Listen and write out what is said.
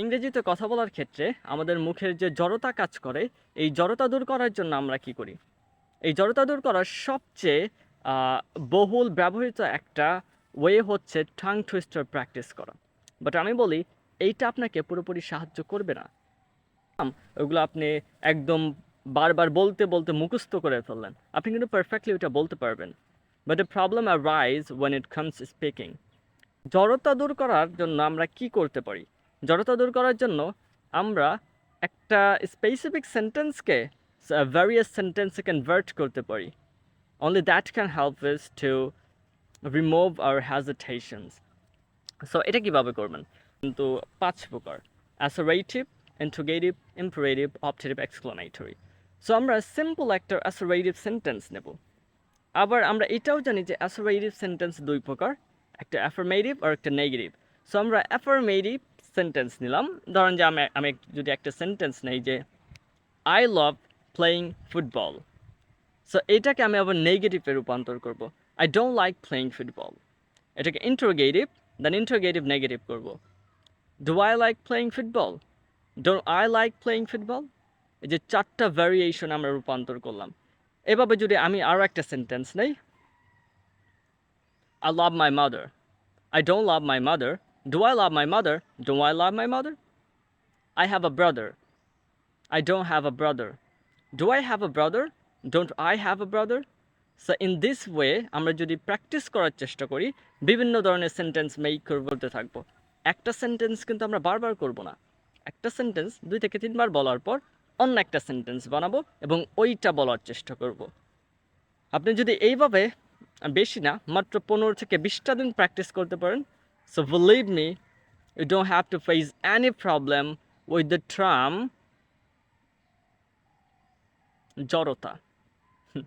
ইংরেজিতে কথা বলার ক্ষেত্রে আমাদের মুখের যে জড়তা কাজ করে, এই জড়তা দূর করার জন্য আমরা কি করি? এই জড়তা দূর করার সবচেয়ে বহুল ব্যবহৃত একটা ওয়ে হচ্ছে ঠাং টুইস্টার প্র্যাকটিস করা। বাট আমি বলি, এইটা আপনাকে পুরোপুরি সাহায্য করবে না। ওগুলো আপনি একদম বারবার বলতে বলতে মুখস্থ করে ফেললেন। আপনি কিন্তু পারফেক্টলি ওটা বলতে পারবেন। But the problem arise when it comes speaking জড়তা দূর করার জন্য আমরা কি করতে পারি? জড়তা দূর করার জন্য আমরা একটা স্পেসিফিক সেন্টেন্সকে ভ্যারিয়াস সেন্টেন্সে কনভার্ট করতে পারি। Only that can help us to remove our hesitations. So এটা কীভাবে করবেন? কিন্তু পাঁচ প্রকার। Assertive interrogative imperative optative exclamatory so আমরা সিম্পল একটা অ্যাসারেটিভ সেন্টেন্স নেব। আবার আমরা এটাও জানি যে অ্যাসারেটিভ সেন্টেন্স দুই প্রকার, একটা অ্যাফার্মেটিভ আর একটা নেগেটিভ সো আমরা অ্যাফার্মেটিভ সেন্টেন্স নিলাম। ধরেন যে আমি আমি যদি একটা সেন্টেন্স নেই যে I love playing football so এটাকে আমি আবার নেগেটিভে রূপান্তর করব। I don't like playing football এটাকে ইন্টারোগেটিভ দেন ইন্টারোগেটিভ নেগেটিভ করব। Do I like playing football don't I like playing football এই যে চারটা ভ্যারিয়েশন আমরা রূপান্তর করলাম। এভাবে যদি আমি আরও একটা সেন্টেন্স নেই, I love my mother I don't love my mother. Do I love my mother? Do I love my mother? I have a brother. I don't have a brother. Do I have a brother? Don't I have a brother? So in this way আমরা যদি practice করার চেষ্টা করি, বিভিন্ন ধরনের sentence make করে বলতে থাকব একটা সেন্টেন্স কিন্তু আমরা বারবার করব না একটা সেন্টেন্স দুই থেকে তিনবার বলার পর অন্য একটা সেন্টেন্স বানাবো এবং ওইটা বলার চেষ্টা করব আপনি যদি এইভাবে বেশি না, মাত্র পনেরো থেকে বিশটা দিন প্র্যাকটিস করতে পারেন so believe me you don't have to face any problem with the tram জড়তা